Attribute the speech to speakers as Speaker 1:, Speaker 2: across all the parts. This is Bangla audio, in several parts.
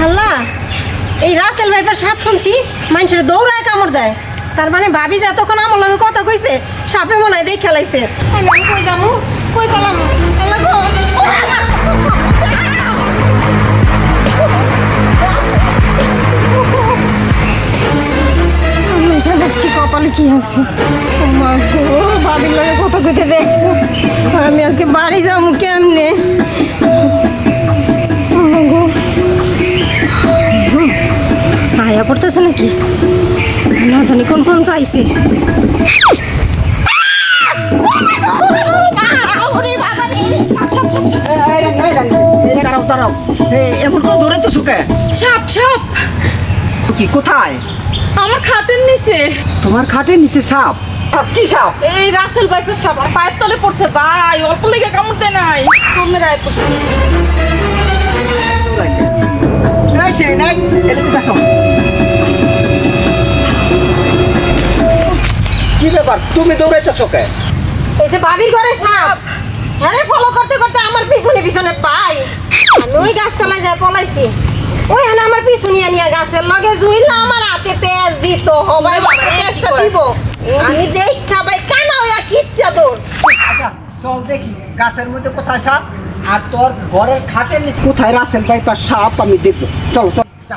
Speaker 1: হাল্লা? এই রাসেল ভাইপার সাপ শুনছি, মানুষের দৌড়ায় কামড় দেয়। তার মানে ভাবি যে এতক্ষণ আমার লগে কথা কইছে, সাপে মনে হয় দেখে খেলাইছে আমি আমি কই যাব? কই পেলাম? আল্লাহ কপালে কি আছে? ভাবির লগে কথা কইতে দেখছ। আমি আজকে বাড়ি যাব কেমনে? পড়তেছে নাকি? না জানি কোন কোন তো আইছে?
Speaker 2: দাঁড়াও দাঁড়াও এমন করে শুকে
Speaker 3: সাপ সাপ
Speaker 2: কি কোথায়
Speaker 3: আমার খাটের নিচে।
Speaker 2: তোমার খাটের নিচে সাপ? সাপ, কি সাপ?
Speaker 3: এই রাসেল সাপ পায়ের তলে পড়ছে ভাই। অল্প লেগে কামড়তে নাই। তোমরা রায় পড়ছে।
Speaker 2: এই সেই নাই এদিকে দেখো ব্যাপার? তুমি দৌড়াইতেছো কে?
Speaker 1: এই যে বাবির ঘরে সাপ। আরে ফলো করতে করতে আমার পিছনে পিছনে পাই। আমি ওই গাছ তলায় যায় পলাইছি। ওই হানে আমার পিছনিয়া নিয়ে গাছের লগে জুইলা আমার হাতে পেঁয়াজ দিত। হবাই পেঁয়াজটা দিব। আমি দেখ খাবাই কানা হইয়া কিচ্ছা তোর
Speaker 2: আচ্ছা চল দেখি গাছের মধ্যে কোথায় সাপ আর তোর ঘরের খাটের নিচে কোথায় রাসেল পাইপার সাপ আমি দেখব। চলো চলো যা।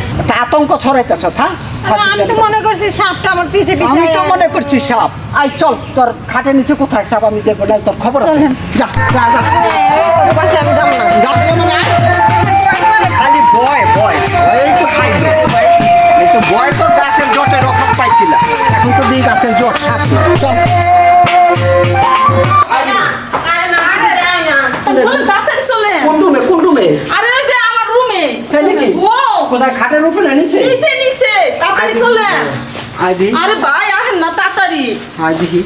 Speaker 2: একটা আতঙ্ক ছড়াইতেছ
Speaker 1: আরে আমি তো মনে করছি সাপটা আমার পিছে পিছে
Speaker 2: আমি তো মনে করছি সাপ। আই চল তোর খাটের নিচে কোথায় সাপ? আমি দেখব না তোর খবর আছে। যা যা যা।
Speaker 1: পাশে আমি যাব না।
Speaker 2: যা, খালি ভয় ভয় এই তো খাই এই তো ভয় তো গাছের জটে রক্ষা পাইছিল। এখন তো দিই গাছের জট সাপ চল।
Speaker 1: আরে না, আমি না।
Speaker 3: চলেন তাড়াতাড়ি চলেন
Speaker 2: কোন রুমে কোন রুমে
Speaker 3: আরে ওই যে আমার রুমে
Speaker 2: তাই নাকি
Speaker 3: ও
Speaker 2: কোথায় খাটের উপরে নিচে।
Speaker 3: নিচে নিচে তাড়াতাড়ি চলেন
Speaker 2: আয় দেখি।
Speaker 3: আরে ভাই আহেন না তাড়াতাড়ি।
Speaker 2: আয় দেখি।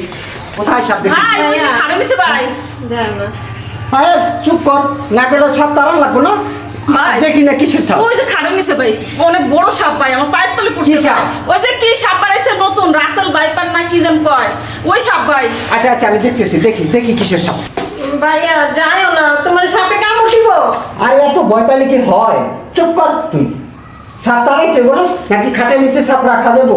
Speaker 2: কোথায় সাপ দেখি?
Speaker 3: ভাই খাটের নিচে ভাই।
Speaker 1: যাই না।
Speaker 2: আরে চুপ কর। নাকের সাপ তারা লাগবো না?
Speaker 3: ভাই
Speaker 2: দেখি না কিসের সাপ
Speaker 3: ওই যে খাটের নিচে ভাই অনেক বড় সাপ ভাই আমার পায়ের তলে পড়ছে
Speaker 2: সাপ?
Speaker 3: ওই যে কি সাপ বাড়াইছে নতুন রাসেল বাইপার না কি যেন কয়। ওই সাপ ভাই।
Speaker 2: আচ্ছা আচ্ছা আমি দেখতেছি দেখি দেখি কিসের সাপ।
Speaker 1: ভাইয়া যাইও না তোমার সাপে কামড় দিব।
Speaker 2: আরে এত ভয় পাইলে কি হয়? চুপ কর তুই। সাপ তারাই কেবো না নাকি খাটের নিচে সাপ রাখা দেবো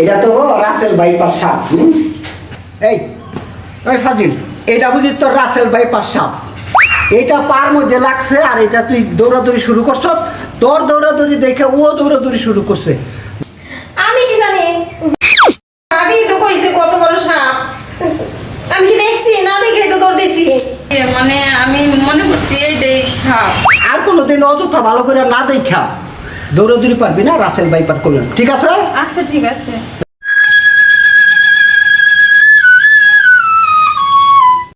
Speaker 2: এটা তো রাসেল বাইপার সাপ? এই ওই ফাজিল, এটা বুঝি তোর রাসেল বাইপার সাপ এটা পার মধ্যে লাগছে আর এটা তুই দৌড়াদৌড়ি শুরু করছ তোর দৌড়াদৌড়ি দেখে ও দৌড়াদৌড়ি শুরু করছে।
Speaker 1: আমি কি জানি? আমি তো কইছে কত বড় সাপ। আমি কি দেখছি? না দেখে তো তোর দিছি।
Speaker 3: মানে আমি মনে করছি এইটাই সাপ।
Speaker 2: আর কোনোদিন অযথা ভালো করে না দেখা দৌড়াদৌড়ি পারবি না রাসেল বাইপার করলেন। ঠিক আছে?
Speaker 3: আচ্ছা ঠিক আছে।